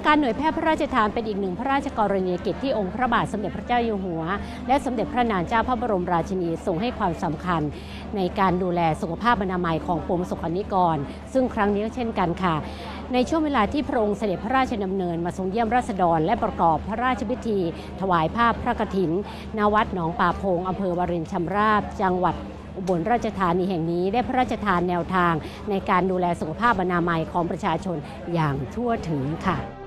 งการหน่วยแพทย์พระราชทานเป็นอีกหนึ่งพระราชกรณียกิจที่องค์พระบาทสมเด็จพระเจ้าอยู่หัว และสมเด็จพระนางเจ้าพระบรมราชินีทรงให้ความสำคัญ ในการดูแลสุขภาพอนามัยของปวงสบกรณิกร ซึ่งครั้งนี้ก็เช่นกันค่ะ ในช่วงเวลาที่พระองค์เสด็จพระราชดำเนินมาทรงเยี่ยมราษฎร และประกอบพระราชพิธี ถวายภาพพระกฐินณวัดหนองป่าพงอำเภอวารินชำราบ จังหวัดอุบลราชธานีแห่งนี้ได้พระราชทานแนวทาง ในการดูแลสุขภาพอนามัยของประชาชนอย่างทั่วถึงค่ะ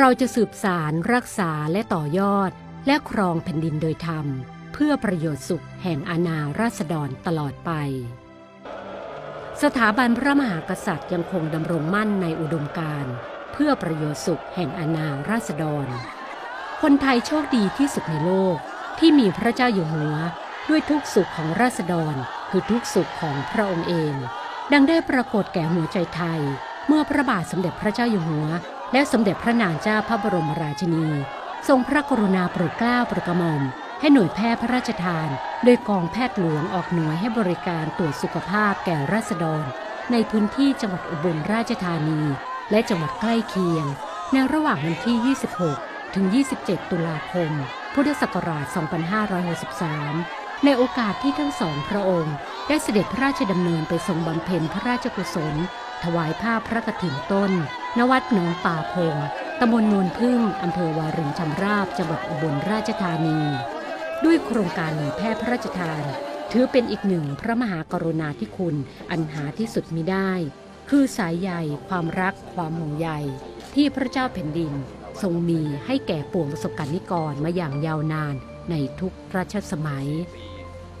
เราจะสืบสารรักษาและต่อยอด และครองแผ่นดินโดยธรรม เพื่อประโยชน์สุขแห่งอาณาราษฎรตลอดไป สถาบันพระมหากษัตริย์ยังคงดำรงมั่นในอุดมการ เพื่อประโยชน์สุขแห่งอาณาราษฎร คนไทยโชคดีที่สุดในโลกที่มีพระเจ้าอยู่หัว ด้วยทุกสุขของราษฎร คือทุกสุขของพระองค์เอง ดังได้ปรากฏแก่หัวใจไทย เมื่อพระบาทสมเด็จพระเจ้าอยู่หัว และสมเด็จพระนางเจ้าพระบรมราชินี ทรงพระกรุณาโปรดเกล้าโปรดกระหม่อม ให้หน่วยแพทย์พระราชทาน โดยกองแพทย์หลวงออกหน่วยให้บริการตรวจสุขภาพแก่ราษฎร ในพื้นที่จังหวัดอุบลราชธานี และจังหวัดใกล้เคียง ในระหว่างวันที่ 26 ถึง 27 ตุลาคม พุทธศักราช 2563ในโอกาสที่ทั้งสองพระองค์ ได้เสด็จพระราชดำเนินไปทรงบำเพ็ญพระราชกุศล ถวายผ้าพระกฐินต้น ณวัดหนองป่าพงตำบลโนนพึ่งอำเภอวารินชำราบจังหวัดอุบลราชธานี ด้วยโครงการหน่วยแพทย์พระราชทาน ถือเป็นอีกหนึ่งพระมหากรุณาธิคุณอันหาที่สุดมิได้ คือสายใยความรัก ความห่วงใยที่พระเจ้าแผ่นดิน ทรงมีให้แก่ปวงประสบการนิกรมาอย่างยาวนานในทุกรัชสมัย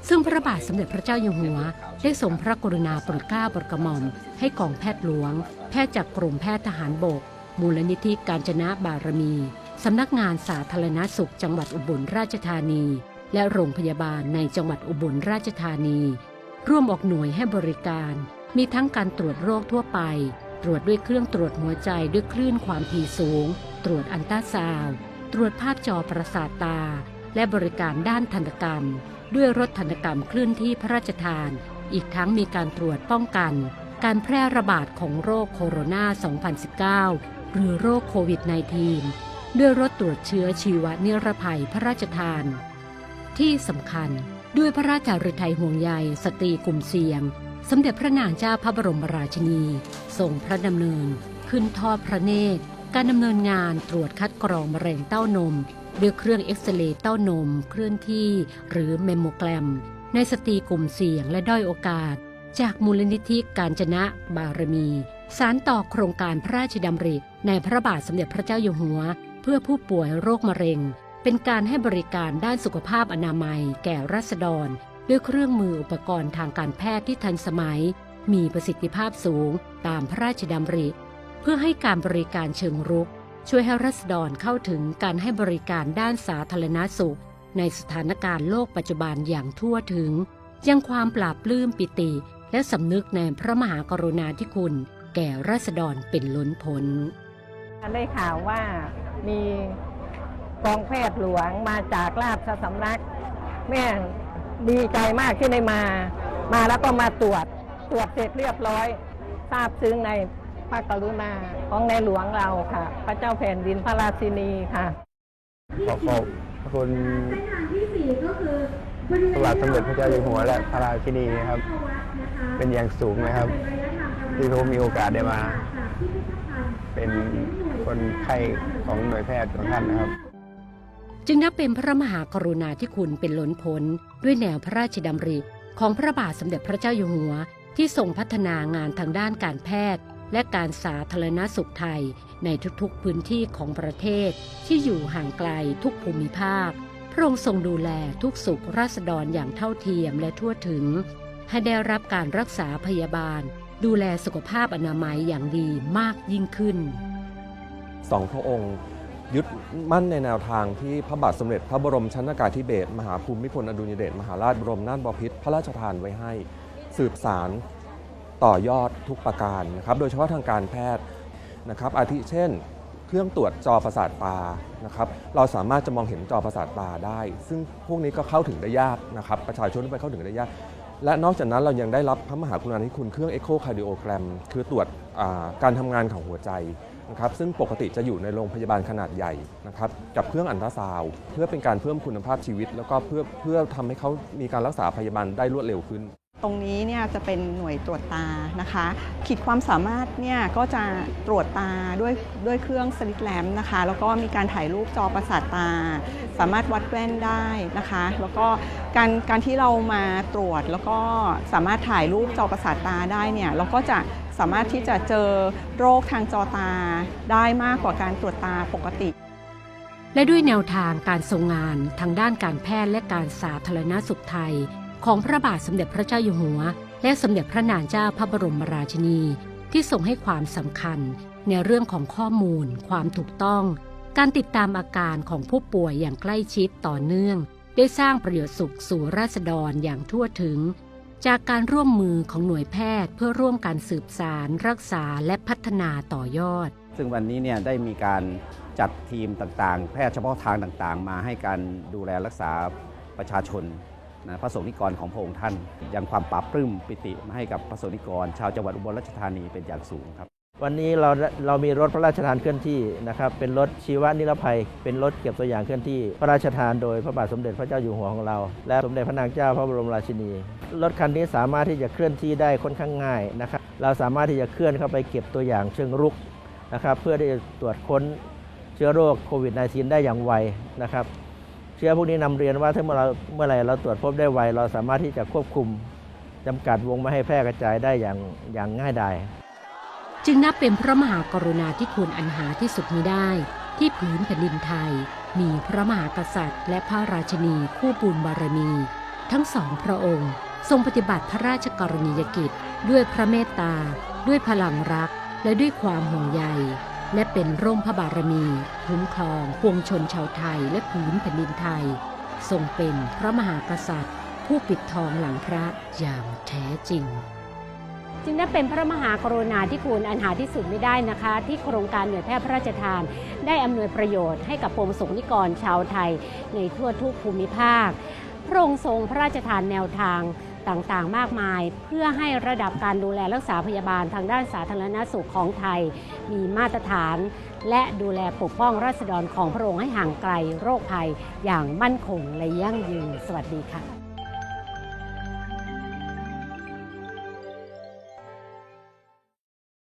ซึ่งพระบาทสมเด็จพระเจ้าอยู่หัว ได้ทรงพระกรุณาโปรดเกล้าโปรดกระหม่อม ให้กองแพทย์หลวง แพทย์จากกรมแพทย์ทหารบก มูลนิธิการจนะบารมี สำนักงานสาธารณสุขจังหวัดอุบลราชธานี และโรงพยาบาลในจังหวัดอุบลราชธานี ร่วมออกหน่วยให้บริการ มีทั้งการตรวจโรคทั่วไป ตรวจด้วยเครื่องตรวจหัวใจด้วยคลื่นความถี่สูง ตรวจอันตราซาวตรวจภาพจอประสาทตา และบริการด้านทันตกรรม ด้วยรถทันกรรมเคลื่อนที่พระราชทาน อีกทั้งมีการตรวจป้องกัน การแพร่ระบาดของโรคโคโรนา 2019 หรือโรคโควิด -19 ด้วยรถตรวจเชื้อชีวนิรภัยพระราชทาน ที่สำคัญด้วยพระราชฤทัยห่วงใยสตรีกลุ่มเสี่ยง สมเด็จพระนางเจ้าพระบรมราชินีทรงพระดำเนิน ขึ้นทอดพระเนตร การดำเนินงานตรวจคัดกรองมะเร็งเต้านม ด้วยเครื่องเอ็กซเรย์เต้านม เคลื่อนที่หรือเมมโมแกรม ในสตรีกลุ่มเสี่ยงและด้อยโอกาส จากมูลนิธิการจนะบารมี สารต่อโครงการพระราชดำริ ในพระบาทสมเด็จพระเจ้าอยู่หัว เพื่อผู้ป่วยโรคมะเร็ง เป็นการให้บริการด้านสุขภาพอนามัย แก่รัษฎร ด้วยเครื่องมืออุปกรณ์ทางการแพทย์ที่ทันสมัย มีประสิทธิภาพสูงตามพระราชดำริ เพื่อให้การบริการเชิงรุก ช่วยให้รัษฎรเข้าถึงการให้บริการด้านสาธารณสุข ในสถานการณ์โลกปัจจุบันอย่างทั่วถึง ยังความปราบปลื้มปิติ และสำนึกในพระมหากรุณาธิคุณ แก่รัษฎรเป็นล้นพ้นได้ข่าวว่ามีกองแพทย์หลวงมาจากราชสำนัก แม่ดีใจมากที่ได้มา มาแล้วก็มาตรวจตรวจเสร็จเรียบร้อย ทราบซึ้งใน พระกรุณาของในหลวงเราค่ะ พระเจ้าแผ่นดินพระราชินีค่ะขอขอบพระคุณพระบาทสมเด็จพระเจ้าอยู่หัวและพระราชินีนะครับ เป็นอย่างสูงนะครับ ที่ผมมีโอกาสได้มา เป็นคนไข้ของหน่วยแพทย์ของท่านนะครับ จึงนับเป็นพระมหากรุณาธิคุณเป็นล้นพ้นด้วยแนวพระราชดำริของพระบาทสมเด็จพระเจ้าอยู่หัว ที่ทรงพัฒนางานทางด้านการแพทย์ และการสาธารณสุขไทยในทุกๆพื้นที่ของประเทศ ที่อยู่ห่างไกลทุกภูมิภาค พระองค์ทรงดูแลทุกสุขราษฎรอย่างเท่าเทียมและทั่วถึง ให้ได้รับการรักษาพยาบาล ดูแลสุขภาพอนามัยอย่างดีมากยิ่งขึ้นสองพระองค์ยึดมั่นในแนวทางที่พระบาทสมเด็จพระบรมชนากาธิเบศรมหาภูมิพลอดุลยเดชมหาราชบรมนาถบพิตรพระราชทานไว้ให้ สืบสาร ต่อยอดทุกประการนะครับโดยเฉพาะทางการแพทย์นะครับอาทิเช่น เครื่องตรวจจอประสาทตานะครับเราสามารถจะมองเห็นจอประสาทตาได้ ซึ่งพวกนี้ก็เข้าถึงได้ยากนะครับประชาชนไปเข้าถึงได้ยาก และนอกจากนั้นเรายังได้รับพระมหากรุณาธิคุณเครื่อง Echo Cardiogram คือตรวจการทำงานของหัวใจนะครับซึ่งปกติจะอยู่ในโรงพยาบาลขนาดใหญ่นะครับกับเครื่องอันตราซาวเพื่อเป็นการเพิ่มคุณภาพชีวิต แล้วก็เพื่อเพื่อทำให้เขามีการรักษาพยาบาลได้รวดเร็วขึ้น ตรงนี้เนี่ยจะเป็นหน่วยตรวจตานะคะ ขีดความสามารถเนี่ยก็จะตรวจตาด้วยด้วยเครื่องสลิดแลมนะคะ แล้วก็มีการถ่ายรูปจอประสาทตา สามารถวัดแว่นได้นะคะ แล้วก็การการที่เรามาตรวจแล้วก็สามารถถ่ายรูปจอประสาทตาได้เนี่ยเราก็จะสามารถที่จะเจอโรคทางจอตาได้มากกว่าการตรวจตาปกติ และด้วยแนวทางการทรงงานทางด้านการแพทย์และการสาธารณสุขไทย ของพระบาทสมเด็จพระเจ้าอยู่หัว และสมเด็จพระนางเจ้าพระบรมราชินี ที่ทรงให้ความสำคัญในเรื่องของข้อมูล ความถูกต้อง การติดตามอาการของผู้ป่วยอย่างใกล้ชิดต่อเนื่อง ได้สร้างประโยชน์สุขสู่ราษฎรอย่างทั่วถึง จากการร่วมมือของหน่วยแพทย์เพื่อร่วมการสืบสาร รักษาและพัฒนาต่อยอด ซึ่งวันนี้เนี่ยได้มีการจัดทีมต่างๆ แพทย์เฉพาะทางต่างๆ มาให้การดูแลรักษาประชาชน นะพระสงฆ์นิกรของพระองค์ท่านยังความปราบปลื้มปิติมาให้กับพระสงฆ์นิกร ชาวจังหวัดอุบลราชธานีเป็นอย่างสูงครับ วันนี้เราเรามีรถพระราชทานเคลื่อนที่นะครับเป็นรถชีวนิรภัย เป็นรถเก็บตัวอย่างเคลื่อนที่ พระราชทานโดยพระบาทสมเด็จพระเจ้าอยู่หัวของเรา และสมเด็จพระนางเจ้าพระบรมราชินีรถคันนี้สามารถที่จะเคลื่อนที่ได้ค่อนข้างง่ายนะครับเราสามารถที่จะเคลื่อนเข้าไปเก็บตัวอย่างเชิงรุกนะครับเพื่อที่จะตรวจค้นเชื้อโรคโควิด -19 ได้อย่างไวนะครับ เชื้อพวกนี้นำเรียนว่าถ้าเมื่อเราเมื่อไรเราตรวจพบได้ไว เราสามารถที่จะควบคุมจำกัดวงไม่ให้แพร่กระจายได้อย่างอย่างง่ายดายจึงนับเป็นพระมหากรุณาธิคุณอันหาที่สุดมิได้ ที่ผืนแผ่นดินไทย มีพระมหากษัตริย์ และพระราชนีคู่บุญบารมี ทั้งสองพระองค์ ทรงปฏิบัติพระราชกรณียกิจ ด้วยพระเมตตา ด้วยพลังรัก และด้วยความห่วงใย และเป็นร่มพระบารมีคุ้มครองปวงชนชาวไทยและผืนแผ่นดินไทย ทรงเป็นพระมหากษัตริย์ ผู้ปิดทองหลังพระอย่างแท้จริง จึงนับเป็นพระมหากรุณาธิคุณอันหาที่สุดไม่ได้นะคะ ที่โครงการหน่วยแพทย์พระราชทาน ได้อำนวยประโยชน์ให้กับปวงสงนิกรชาวไทย ในทั่วทุกภูมิภาค พระองค์ทรงพระราชทานแนวทาง ต่างๆ มากมาย เพื่อให้ระดับการดูแลรักษาพยาบาลทางด้านสาธารณสุขของไทย มีมาตรฐาน และดูแลปกป้องราษฎรของพระองค์ให้ห่างไกลโรคภัยอย่างมั่นคงและยั่งยืน สวัสดีค่ะ